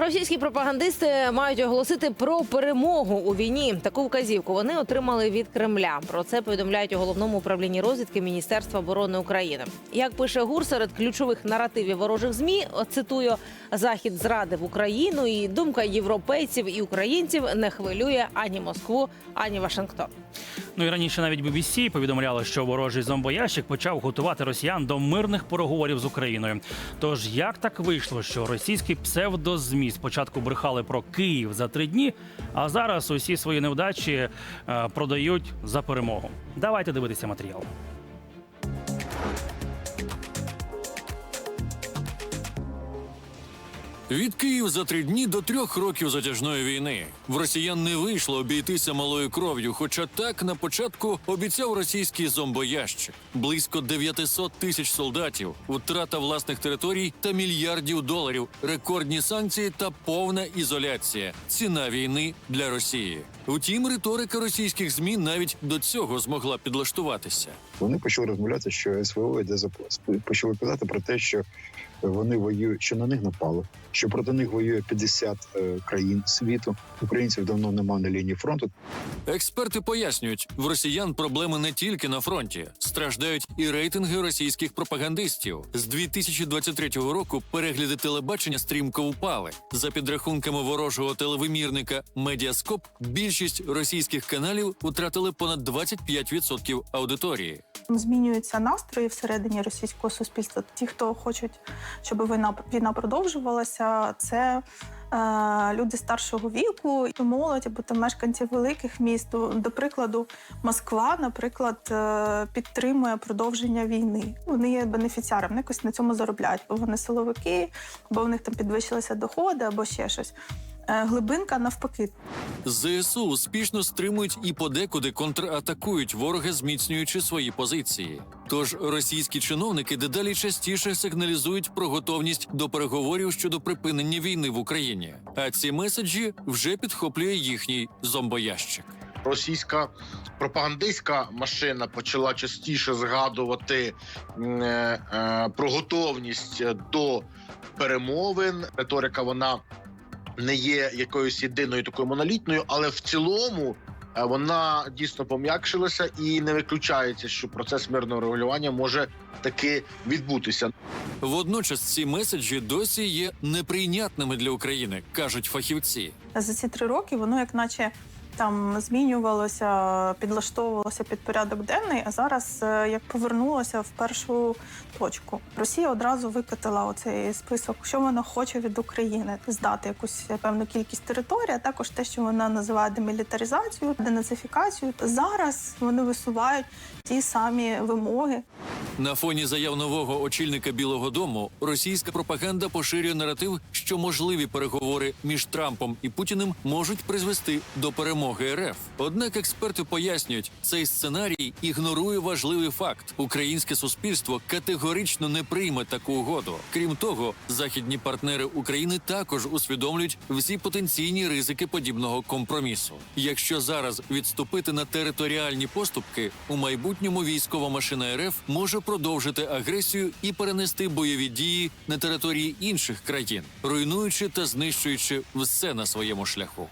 Російські пропагандисти мають оголосити про перемогу у війні. Таку вказівку вони отримали від Кремля. Про це повідомляють у головному управлінні розвідки Міністерства оборони України. Як пише ГУР, серед ключових наративів ворожих змі цитую захід зрадив Україну, і думка європейців і українців не хвилює ані Москву, ані Вашингтон. Ну і раніше навіть BBC повідомляло, що ворожий зомбоящик почав готувати росіян до мирних переговорів з Україною. Тож як так вийшло, що російські псевдозмі спочатку брехали про Київ за три дні, а зараз усі свої невдачі е, продають за перемогу? Давайте дивитися матеріал. Від Київ за три дні до трьох років затяжної війни в росіян не вийшло обійтися малою кров'ю. Хоча так на початку обіцяв російський зомбоящик. близько 900 тисяч солдатів, втрата власних територій та мільярдів доларів, рекордні санкції та повна ізоляція. Ціна війни для Росії. Втім, риторика російських змі навіть до цього змогла підлаштуватися. Вони почали розмовляти, що СВО йде за. Почали казати про те, що вони воюють, що на них напали, що проти них воює 50 е, країн світу. Українців давно немає на лінії фронту. Експерти пояснюють, в росіян проблеми не тільки на фронті, страждають і рейтинги російських пропагандистів. З 2023 року перегляди телебачення стрімко впали. За підрахунками ворожого телевимірника Медіаскоп, більшість російських каналів втратили понад 25% аудиторії. Змінюються настрої всередині російського суспільства. Ті, хто хочуть, щоб війна війна продовжувалася, це е, люди старшого віку, молодь або там мешканці великих міст. До- прикладу, Москва, наприклад, е, підтримує продовження війни. Вони є бенефіціарами, вони якось на цьому заробляють, бо вони силовики, або в них там підвищилися доходи, або ще щось. Е, Глибинка навпаки ЗСУ успішно стримують і подекуди контратакують ворога, зміцнюючи свої позиції. Тож російські чиновники дедалі частіше сигналізують про готовність до переговорів щодо припинення війни в Україні. А ці меседжі вже підхоплює їхній зомбоящик. російська пропагандистська машина почала частіше згадувати е, е, про готовність до перемовин. Риторика вона не є якоюсь єдиною такою монолітною, але в цілому. е, Вона дійсно пом'якшилася і не виключається, що процес мирного регулювання може таки відбутися. Водночас ці меседжі досі є неприйнятними для України, кажуть фахівці. за ці три роки воно як наче там змінювалося, підлаштовувалося під порядок денний, а зараз е, як повернулося в першу точку. Росія одразу викатила оцей список, що вона хоче від України здати якусь певну кількість територій, а також те, що вона називає демілітаризацією, денацифікацією. Зараз вони висувають ті самі вимоги. На фоні заяв нового очільника Білого Дому російська пропаганда поширює наратив, що можливі переговори між Трампом і Путіним можуть призвести до перемоги РФ. Однак експерти пояснюють, цей сценарій ігнорує важливий факт: українське суспільство категорично не прийме таку угоду. Крім того, західні партнери України також усвідомлюють всі потенційні ризики подібного компромісу. Якщо зараз відступити на територіальні поступки, у майбутньому військова машина РФ може продовжити агресію і перенести бойові дії на території інших країн, руйнуючи та знищуючи все на своєму шляху.